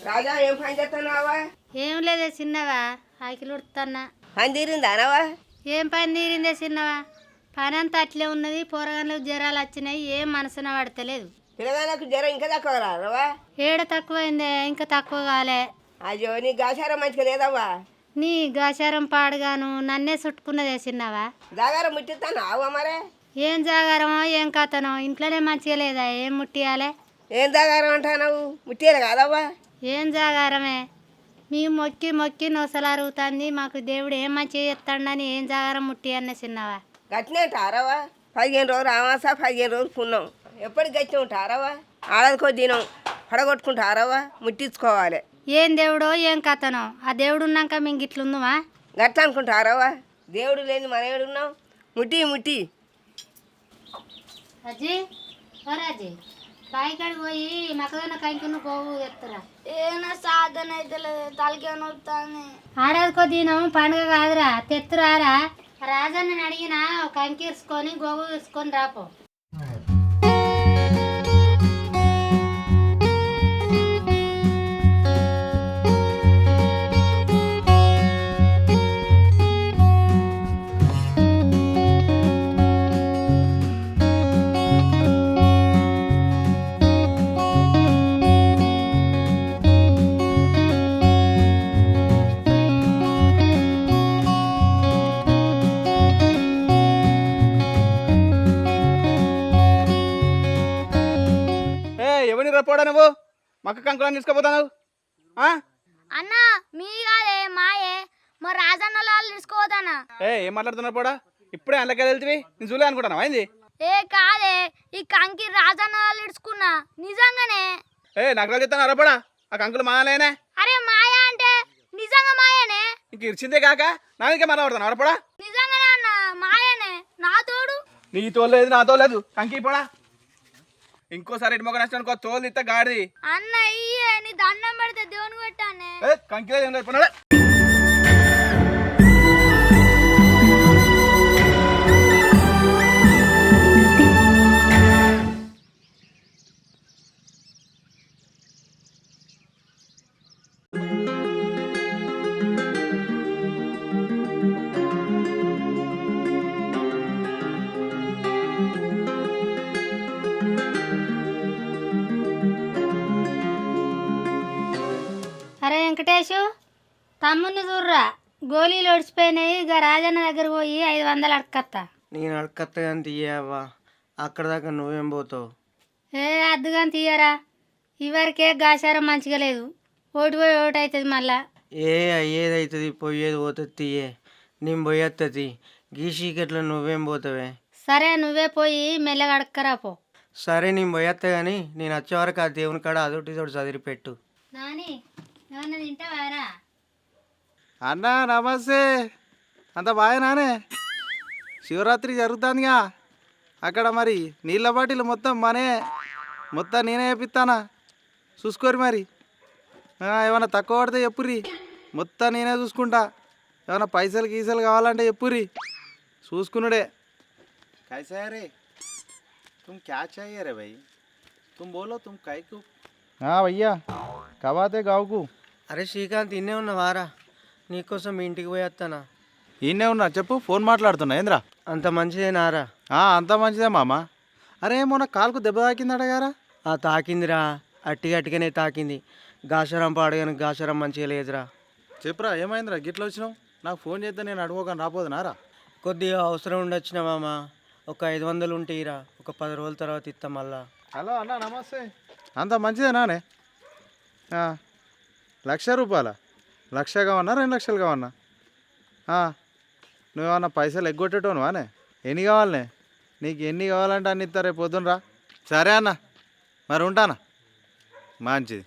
రాజా ఏం పని చేస్తున్నావా ఏం లేదే చిన్నవా ఆకిలు ఉడుతున్నా పని తీరిందా అనవా ఏం పని తీరిందే చిన్నవా? పని అంతా అట్లే ఉన్నది పోరగాళ్ళకు జ్వరాలు వచ్చినాయి ఏం మనసున పడతలేదు. పిల్లగాళ్ళకు జ్వరం ఇంకా తక్కువ రావా ఏడ తక్కువైందే ఇంకా తక్కువ కాలే. అయ్యో నీ గాచారం మంచిగా లేదవ్వా? నీ గాచారం పాడుగాను నన్నే చుట్టుకున్నదే చిన్నవా? జాగారం ముట్టిస్తాను అవ్వ మరే? ఏం జాగారమో ఏం కథనో ఇంట్లోనే మంచిగా లేదా ఏం ముట్టియాలే? ఏం జాగారం అంటావు ముట్టేది కాదవ్వా? ఏం జాగారమే? మీ మొక్కి మొక్కి నొసలరుగుతుంది. మాకు దేవుడు ఏం మంచిగా చేస్తాడని ఏం జాగారం ముట్టి అన్న చిన్నవా? గట్టినే అంటారవా పదిహేను రోజులు అమాస పదిహేను రోజులు పున్నాం. ఎప్పటికి గట్టి ఉంటారవా ఆడదికో దినం. పడగొట్టుకుంటారవా ముట్టించుకోవాలి. ఏం దేవుడో ఏం కథనో? ఆ దేవుడు ఉన్నాక మేము గిట్లుందుమా? గట్ల అనుకుంటారవా దేవుడు లేని మన ఏడున్నాం ముట్టి ముట్టి. అజ్జి రాజీ. బాయికాడికి పోయి మకదన్న కంకును పోవు ఎత్తురా ఏనా సాధన అయితే లేదు. తలకే నొప్పుతాంది ఆడదికో దినం పండుగ కాదురా. తెత్తురారా రాజన్నని అడిగిన కంకి ఇరుసుకొని గోగు ఇరుసుకొని రాపో. ఎవరిని రప్పోడా నువ్వు? మక్క కంకులను తీసుకుపోతాను ఆ? అన్న మీ కాదే మాయే. మరి రాజన్న వాళ్ళు తీసుకోవద్దానా ఏ ఏం మాట్లాడుతున్నారు పోడా? ఇప్పుడే అందులోకి వెళ్తుంది నేను చూలే అనుకుంటాను? అయింది? ఏ కాదే. ఈ కంకి రాజన్న వాళ్ళు ఇడుచుకున్నా నిజంగానే? ఏ నాకు రాజు చెప్తాను? రప్పోడా ఆ కంకులు మాలేనే అరే మాయ అంటే నిజంగా మాయనే? ఇంక ఇరిచిందే కాక నా ఇంకా మాట్లాడుతాను రప్పోడా నిజంగానే అన్న మాయనే. నా తోడు? నీ తోలేదు నా తోలేదు కంకి పోడా. ఇంకోసారి ఇటు మొక్క నచ్చిన తోలు ఇస్తా గాడిది. అన్న ఇయ్యే నీ దండం పెడితే దేవుని పెట్టానే ఏ కంకి లేదు ఏం లేదు గోళీలు ఒడిచిపోయినాయి ఇక రాజన్న దగ్గర పోయి ఐదు వందలు అడకత్తా నేను అడకత్తగాని తీయవా? అక్కడ దాకా నువ్వేం పోతావు? ఏ అద్దుగాని తీయరా. ఇవరకే గాచారం మంచిగా లేదు. ఓటు పోయి ఓటు అవుతుంది మళ్ళా. ఏ అయ్యేదవుతుంది పోయేది పోతుంది తీయే. నేను పోయేస్తుంది గీ చీకట్లో నువ్వేం పోతావే? సరే నువ్వే పోయి మెల్లగా అడక్కరా పో. సరే నేను పోయేస్తా కానీ నేను వచ్చే వరకు ఆ దేవుని కాడ అదొకటి ఇదొకటి చదివిపెట్టు. నాని ఏమన్నా తింటావారా? అన్నా నమస్తే అంత బాగానే శివరాత్రి జరుగుతుందిగా అక్కడ మరి నీళ్ళ బాటిల్ మొత్తం మనే మొత్తం నేనే వేపిస్తానా చూసుకోరు మరి ఆ, ఏమన్నా తక్కువ పడితే చెప్పుర్రి మొత్తం నేనే చూసుకుంటా ఏమన్నా పైసలు గీసలు కావాలంటే చెప్పుర్రి చూసుకున్నాడే कैसा है रे तुम क्या चाहिए रे भाई तुम बोलो तुम काय को हाँ भैया कब आते गाँव को అరే శ్రీకాంత్ ఇన్నే ఉన్నవారా నీకోసం మీ ఇంటికి పోయేస్తానా ఈయనే ఉన్నా చెప్పు ఫోన్ మాట్లాడుతున్నా ఏంద్రా? అంత మంచిదేనారా ఆ, అంతా మంచిదే మామ. అరే మొన్న కాలుకు దెబ్బ తాకిందట గారా? ఆ తాకిందిరా. అట్టి గట్టిగానే తాకింది. గాషరం పాడగాను గాషరం మంచిగా లేదురా. చెప్పురా ఏమైందిరా? గిట్ల వచ్చినావు? నాకు ఫోన్ చేస్తే నేను అడుగుకొని రాపోదునారా కొద్దిగా అవసరం ఉండొచ్చిన మామ? ఒక ఐదు వందలు ఉంటేరా ఒక పది రోజుల తర్వాత ఇస్తా మళ్ళా. హలో అన్న నమస్తే. అంత మంచిదేనానే ఆ, లక్ష రూపాయల? లక్ష కావన్నా రెండు లక్షలు కావన్నా నువ్వేమన్నా పైసలు ఎగ్గొట్టేటోను వానే ఎన్ని కావాలనే? నీకు ఎన్ని కావాలంటే అన్ని ఇస్తా రేపు పొద్దున రా. సరే అన్న మరి ఉంటానా? మంచిది.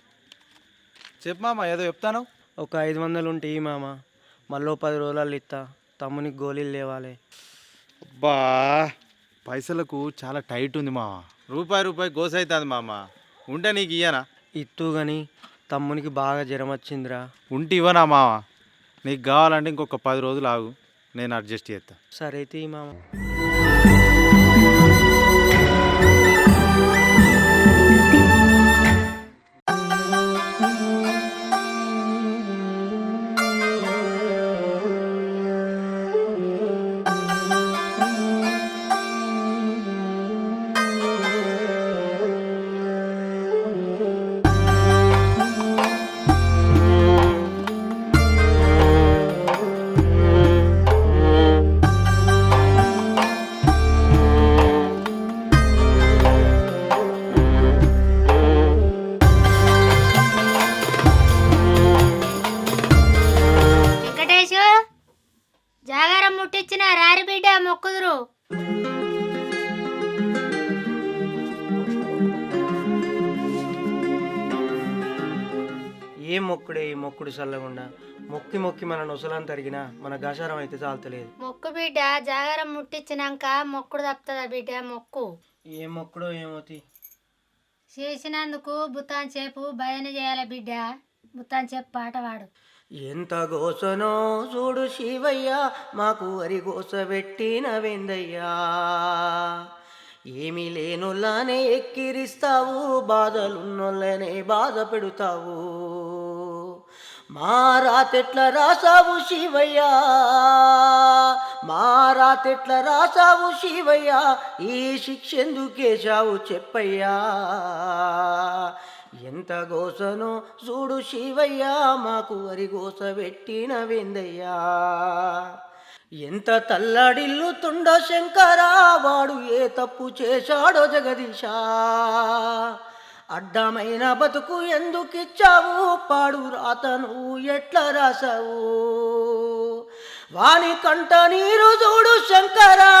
చెప్పు మామ ఏదో చెప్తాను? ఒక ఐదు వందలు ఉంటే ఈ మామ. మళ్ళీ పది రోజులలో ఇస్తా. తమ్మునికి గోళీలు లేవాలి. బా పైసలకు చాలా టైట్ ఉంది మామ. రూపాయి రూపాయి గోస అవుతుంది మామ. ఉంటే నీకు ఇయ్యనా? ఇత్తు కానీ తమ్మునికి బాగా జ్వరం వచ్చిందిరా. ఉంటే ఇవ్వనా మామ నీకు కావాలంటే ఇంకొక పది రోజులు ఆగు. నేను అడ్జస్ట్ చేస్తా. సరే అయితే ఈ మామ. మొక్కుడు చల్లకుండా మొక్కి మొక్కి మన నొసలను తరిగినా మన గషారం అయితే చాలతలేదు. మొక్కు బిడ్డ జాగరం ముట్టించినాక మొక్కుడు తప్పుతుందా బిడ్డ మొక్కు. ఏ మొక్కుడో ఏమోతి చేసినందుకు బుత్తాన్ చేపు భజన చేయాలి బిడ్డ. బుత్తాన్ చేపు పాట పాడు. ఎంత గోసనో చూడు శివయ్య మాకు వరి గోస పెట్టిన వెందయ్యా. ఏమీ లేనులానే ఎక్కిరిస్తావు బాధలున్నోళ్ళనే బాధ పెడతావు. మా రాతెట్ల రాసావు శివయ్యా. మా రాతెట్ల రాసావు శివయ్యా. ఈ శిక్ష ఎందుకేశావు చెప్పయ్యా. ఎంత గోసనో చూడు శివయ్యా మాకు వరి గోస పెట్టిన వెందయ్యా. ఎంత తల్లడిల్లుతుండో శంకరా వాడు ఏ తప్పు చేశాడో జగదీశా. అడ్డమైన బతుకు ఎందుకిచ్చావు? పాడు రాతను ఎట్లా రాసావు? వాని కంట నీరు చూడు శంకరా.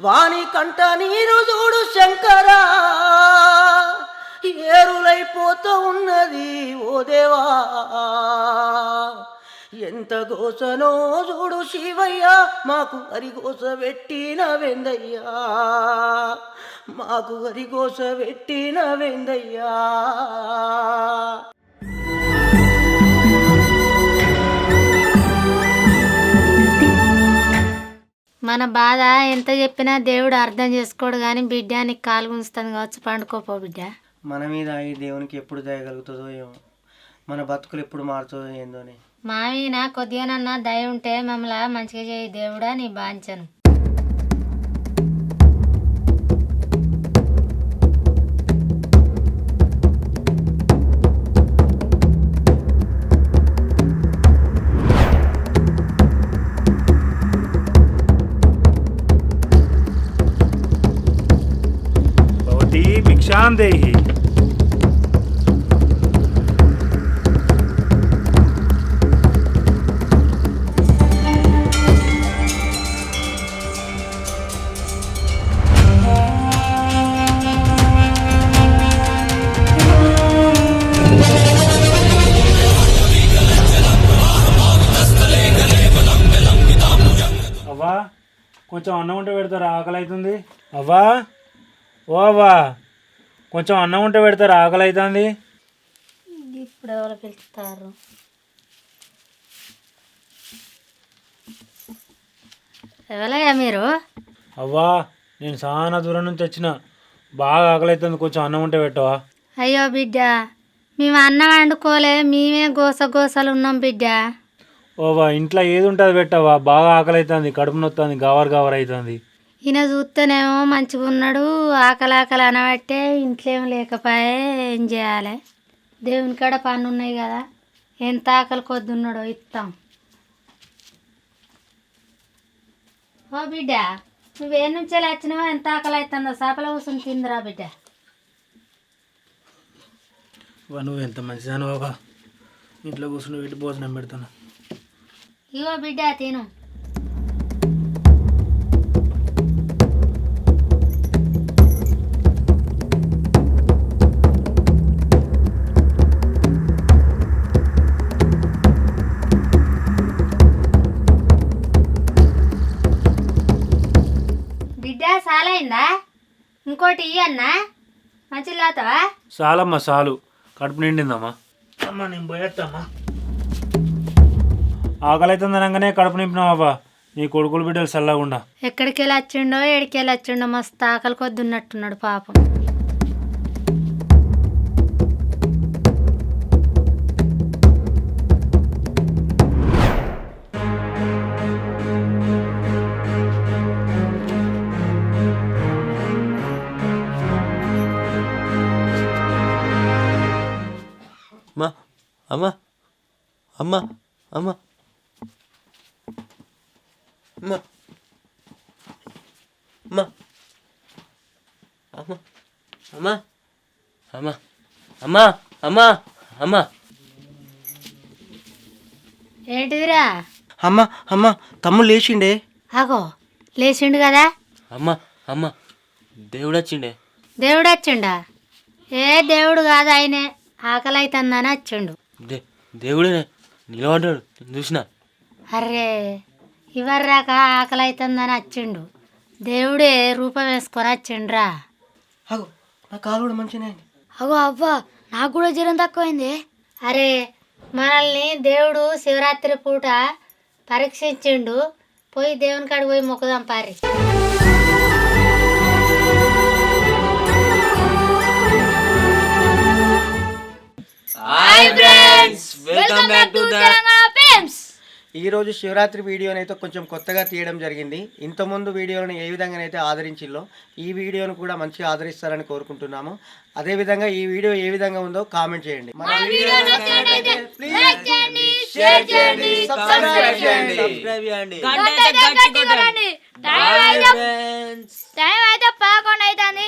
వాని కంట నీరు చూడు శంకరా. ఏరులైపోతూ ఉన్నది ఓ దేవా. ఎంత గోసనో చూడు శివయ్య మాకు అరిగోస పెట్టిన వెందయ్యా. మాకు అరిగోస పెట్టిన వెందయ్యా. మన బాధ ఎంత చెప్పినా దేవుడు అర్థం చేసుకోడు కానీ బిడ్డ నీకు కాలు గుంచుతుంది కావచ్చు పండుకోపో బిడ్డ. మన మీద ఈ దేవునికి ఎప్పుడు దయగలుగుతుందో ఏమో. మన బతుకులు ఎప్పుడు మారుతుందో ఏందోని మామీన కొద్దిగానన్నా దయ ఉంటే మమ్మల్ని మంచిగా చేయి దేవుడా నీ బాంచను भवती भिक्षां देहि కొంచెం అన్నం ఉంటే పెడతారా? ఆకలి అవుతుంది అవ్వా? ఓ అవ్వా. కొంచెం అన్నం ఉంటే పెడతారా? ఆకలి అవుతుంది ఇప్పుడు ఎవరు పిలుస్తారు? ఎవరయ్యా మీరు? అవ్వా నేను చాలా దూరం నుంచి వచ్చిన. బాగా ఆకలి అవుతుంది కొంచెం అన్నం ఉంటే పెట్టవా? అయ్యో బిడ్డ మేము అన్నం వండుకోలే మేమే గోస గోసలు ఉన్నాం బిడ్డ. ఓవా ఇంట్లో ఏది ఉంటుంది పెట్టవా? బాగా ఆకలి అవుతుంది కడుపు నొత్తుంది గవర్ గవర్ అవుతుంది ఈయన చూస్తేనేమో మంచిగా ఉన్నాడు ఆకలి ఆకలి అనబట్టే ఇంట్లో ఏం లేకపోయే ఏం చేయాలి. దేవుని కాడ పన్ను ఉన్నాయి కదా ఎంత ఆకలి కొద్ది ఉన్నాడో ఇస్తాం ఓ బిడ్డ నువ్వే నుంచి వచ్చినావో ఎంత ఆకలి అవుతుందో చేపల కూర్చొని తిందిరా బిడ్డ. నువ్వు ఎంత మంచిదాను బాబా ఇంట్లో కూర్చుని పెట్టి భోజనం పెడతాను. ఇగో బిడ్డ తిను. బిడ్డ సాలైందా? ఇంకోటి ఇయ్యన్నా? మంచిగా లాతావా చాలమ్మా చాలు కడుపు నిండిందమ్మా. అమ్మా నేను పోయేస్తామ్మా ఆకలి అవుతుంది అనగానే కడుపు నింపినావా నీ కొడుకులు బిడ్డలు చల్లకుండా ఎక్కడికి వెళ్ళి వచ్చిండో ఎడికి వెళ్ళి వచ్చిండో మస్తు ఆకలి కొద్ది ఉన్నట్టున్నాడు పాపం. అమ్మా అమ్మా అమ్మా అమ్మా. అమ్మా. అమ్మా. అమ్మా. అమ్మా. అమ్మా. అమ్మా. అమ్మా. అమ్మా. ఏంటిదిరా? అమ్మ అమ్మ తమ్ముడు లేచిండే. అగో లేచిండు కదా? అమ్మ అమ్మ. దేవుడు వచ్చిండే దేవుడు వచ్చిండా ఏ దేవుడు కాదు ఆయనే. ఆకలి అవుతుందని వచ్చిండు. దే దేవుడే నిలబడ్డాడు. చూసిన? అర్రే. ఇవర్రాక ఆకలి అవుతుందని వచ్చిండు దేవుడే రూపం వేసుకొని వచ్చిండ్రా అగో నా కాలు కూడా మంచిగా అగో అవ్వా నాకు కూడా జ్వరం తక్కువైంది. అరే మనల్ని దేవుడు శివరాత్రి పూట పరీక్షించిండు. పోయి దేవుని కాడికి పోయి మొక్కుదాం పారి వెల్కమ్ బ్యాక్ టు ఫిల్మ్స్ ఈ రోజు శివరాత్రి వీడియోని అయితే కొంచెం కొత్తగా తీయడం జరిగింది. ఇంతకుముందు వీడియోలను ఏ విధంగానైతే ఆదరించిల్లో ఈ వీడియోను కూడా మంచిగా ఆదరిస్తారని కోరుకుంటున్నాము. అదేవిధంగా ఈ వీడియో ఏ విధంగా ఉందో కామెంట్ చేయండి. టైం అయితే పదకొండు అవుతుంది.